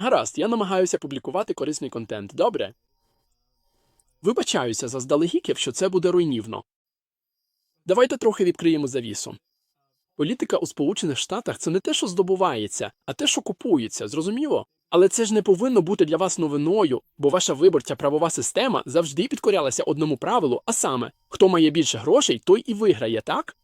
Гаразд, я намагаюся публікувати корисний контент, добре? Вибачаюся заздалегідь, що це буде руйнівно. Давайте трохи відкриємо завісу. Політика у Сполучених Штатах це не те, що здобувається, а те, що купується, зрозуміло? Але це ж не повинно бути для вас новиною, бо ваша виборча правова система завжди підкорялася одному правилу, а саме хто має більше грошей, той і виграє, так?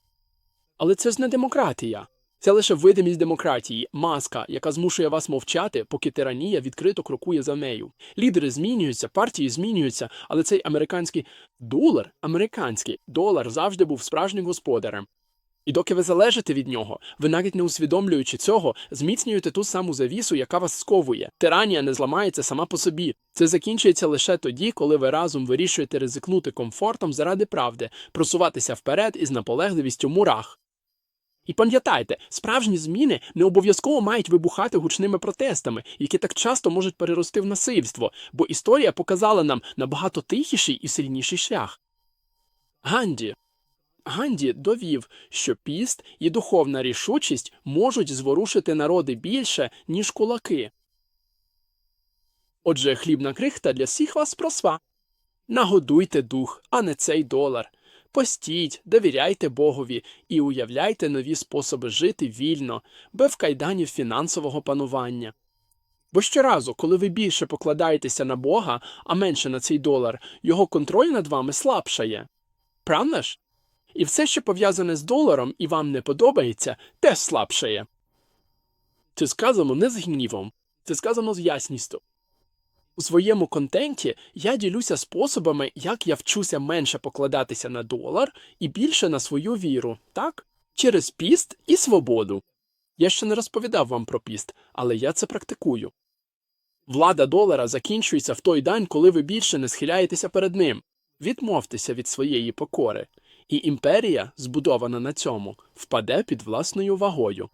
Але це ж не демократія. Це лише видимість демократії, маска, яка змушує вас мовчати, поки тиранія відкрито крокує за нею. Лідери змінюються, партії змінюються, але цей американський долар, американський долар завжди був справжнім господарем. І доки ви залежите від нього, ви навіть не усвідомлюючи цього, зміцнюєте ту саму завісу, яка вас сковує. Тиранія не зламається сама по собі. Це закінчується лише тоді, коли ви разом вирішуєте ризикнути комфортом заради правди, просуватися вперед із наполегливістю мурах. І пам'ятайте, справжні зміни не обов'язково мають вибухати гучними протестами, які так часто можуть перерости в насильство, бо історія показала нам набагато тихіший і сильніший шлях. Ганді. Ганді довів, що піст і духовна рішучість можуть зворушити народи більше, ніж кулаки. Отже, хлібна крихта для всіх вас просва. Нагодуйте дух, а не цей долар. Постіть, довіряйте Богові і уявляйте нові способи жити вільно, без кайданів фінансового панування. Бо щоразу, коли ви більше покладаєтеся на Бога, а менше на цей долар, його контроль над вами слабшає. Правда ж? І все, що пов'язане з доларом і вам не подобається, теж слабшає. Це сказано не з гнівом, це сказано з ясністю. У своєму контенті я ділюся способами, як я вчуся менше покладатися на долар і більше на свою віру, так? Через піст і свободу. Я ще не розповідав вам про піст, але я це практикую. Влада долара закінчується в той день, коли ви більше не схиляєтеся перед ним. Відмовтеся від своєї покори, і імперія, збудована на цьому, впаде під власною вагою.